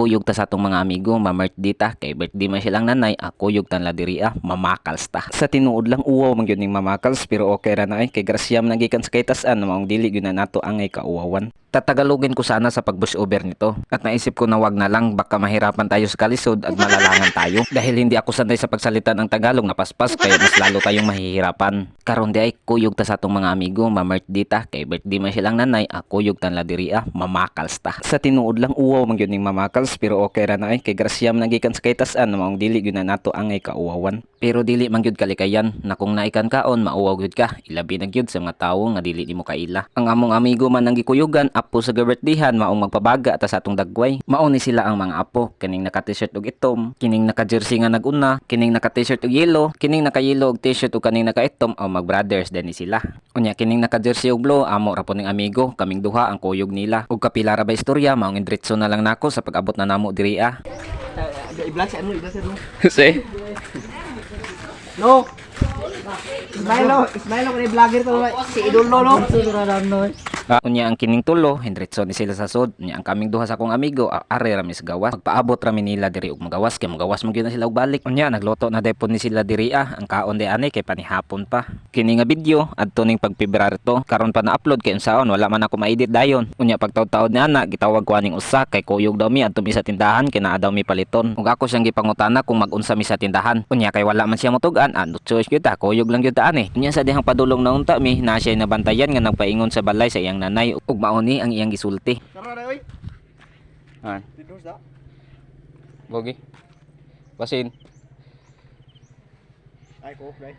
kuyog ta sa atong mga amigo, ma-birthday ta, kay birthday man silang nanay, ah, kuyog tan la diri ah, mamakals ta. Sa tinuod lang uwaw man gyud ning mamakals, pero okay ra na ay kay grasyam nagikan sa kaytas-an maong dili gyud na nato angay kauwawan. Tatagalogin ko sana sa pag-push over nito. At naisip ko na wag na lang baka mahirapan tayo sa kalisod at malalangan tayo. Dahil hindi ako sanay sa pagsalita ng Tagalog na paspas kaya mas lalo tayong mahihirapan. Karon di ay kuyog ta sa atong mga amigo, ma-birthday ta, kay birthday man silang nanay, ah, kuyog tan la diri ah, mamakals ta. Sa tinuod lang uwaw man gyud ning mamakals pero okay ra na ay kay grasyam nagikan sa kaytas-an maong dili gyud na nato angay kauwawan. Pero dili man gyud kalikayan na kung naikan kaon mauwaw gyud ka, ilabi na gyud sa mga tawo nga dili nimo kaila. Ang among amigo man ang gikuyugan apo sa birthdayhan maong magpabaga ta sa atong dagway. Mao ni sila ang mga apo, kining naka t-shirt og itom, kining naka jersey nga naguna, kining naka t-shirt og yellow, kining naka yellow og t-shirt ug kaning naka itom o mag brothers din ni sila. Unya kining naka jersey og blue amo ra ning amigo, kaming duha ang kuyog nila. Ug kapila ra ba istorya maong indritso na lang nako sa pag-abot na namo diri ah. I-vlog sa ano, i-vlog sa ano. Say. No! Ismailo, Ismailo kani vlogger to si Idolo no. Ah, unya ang kining tulo, Hendritson ni sila sa sud. Unya ang kaming duha sa akong amigo, ah, are rami sa gawas. Magpaabot rami nila diri og magawas kay magawas mo gyud na sila og balik. Unya nagluto na depon ni sila diri ah, ang kaon de ani kay panihapon pa. Kini nga video adto ning pag February to, karon pa na-upload kay unsaon wala man ako ma-edit dayon. Unya pagtaud-taud ni ana, gitawag ko aning usa kay kuyog daw mi adto mi sa tindahan kay naa daw mi paliton. Ug ako siyang gipangutana kung mag-unsa mi sa tindahan. Unya kay wala man siya motugan, ah, no choice gyud ta, kuyog lang gyud ta ani. Unya sa dihang padulong na unta mi, na siya nabantayan nga nagpaingon sa balay sa iyang nanay ug mauni ang iyang gisulti. Tara na oy. Sa. bogi. Basin. Ay ko, right.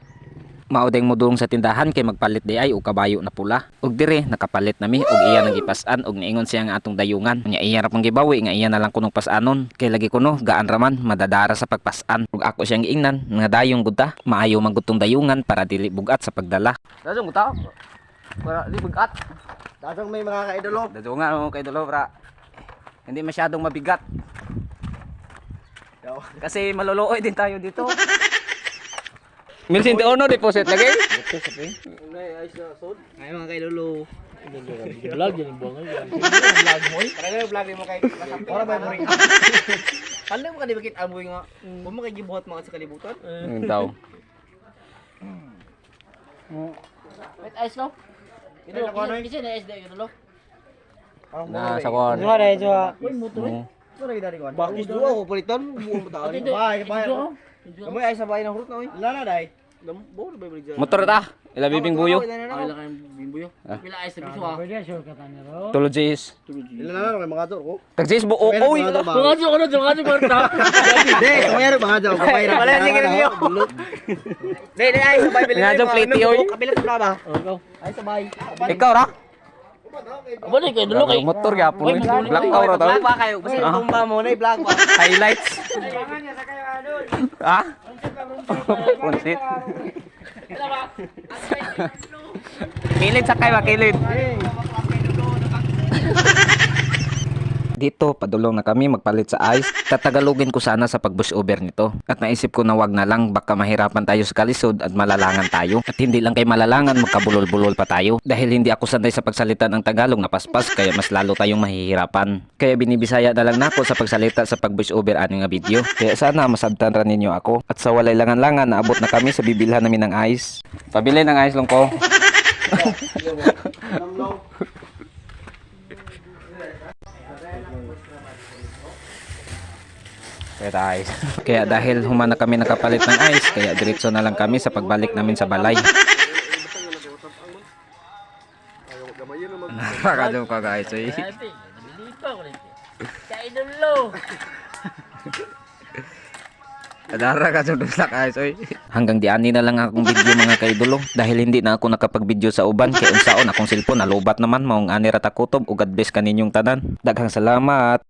Maudeng mudulong sa tindahan kay magpalit di ay og kabayo na pula. Ug dire nakapalit nami og iya nang gipas-an og niingon siya nga atong dayungan. Nya iya ra pang gibawi nga iya na lang kunong pas-anon. Kay lagi kuno gaan raman madadara sa pagpas-an. Ug ako siyang giingnan nga dayong gud ta maayo man gud tong dayungan para dili bugat sa pagdala. Dadong mo tao. Para di bugat. Dadong may mga kaidolo. Dayungan mo kay dulo pra. Hindi masyadong mabigat Yo. kasi maluluoy din tayo dito. Milsin ono deposit lagi. Ay sa sud. Ay mga kaidolo. Vlog yan buang ay. Vlog mo. Para vlog mo kay. Ora ba mo ring. Ano mo kani bakit amoy nga? Mo kay gibuhat mga sa kalibutan. Ang tao. Wait, ice no? Ito na ko Kasi na ice dahil lo. Na sa kon. Ano na ito? Uy, motor eh. Ano na ko? Bakit duwa ko palitan buong tao. Ito, Bye, bye. Kamoy ay sabay ng hurot na oy. Lala dai. Motor ta. Ila bibing buyo. Ay, lang kayong bimbuyo. Pila ice na biso ah. Tulo Lala na mga to ko. Tag Jis bu oy. Tunga siya ko na, tunga siya Marta. Hindi, kumayaro mga daw. Kumayaro. Wala ni kanyo. Hindi, hindi ay sabay bilhin. Jong, plate, oy. Kabilang ka ba? Ikaw. Ay sabay. Ikaw ra. Aba na kayo dulo kay. Motor gyapon. Black out ra Vlog to. ba kayo? Basta tumba mo na i-vlog ba? Highlights. Ha? Punsit. Kilid sa kay kilid. Dito, padulong na kami magpalit sa ice. Tatagalogin ko sana sa pag-bush over nito. At naisip ko na wag na lang baka mahirapan tayo sa kalisod at malalangan tayo. At hindi lang kay malalangan, magkabulol-bulol pa tayo. Dahil hindi ako sanay sa pagsalita ng Tagalog na paspas, kaya mas lalo tayong mahihirapan. Kaya binibisaya na lang nako sa pagsalita sa pag-bush over ani nga video. Kaya sana masabtan ra ninyo ako. At sa walay langan-langan, naabot na kami sa bibilhan namin ng ice. Pabili ng ice lang ko. Kaya tayo. Kaya dahil humana kami nakapalit ng ice, kaya diretso na lang kami sa pagbalik namin sa balay. Nakakadong ka guys. Eh. Kay. Adara ka sa dusak guys. Oy. Hanggang diani na lang akong video mga kaidolo. Dahil hindi na ako nakapag-video sa uban. Kaya unsaon akong cellphone nalubat naman. Maong ani rata kutob. Ugad bless kaninyong tanan. Daghang salamat.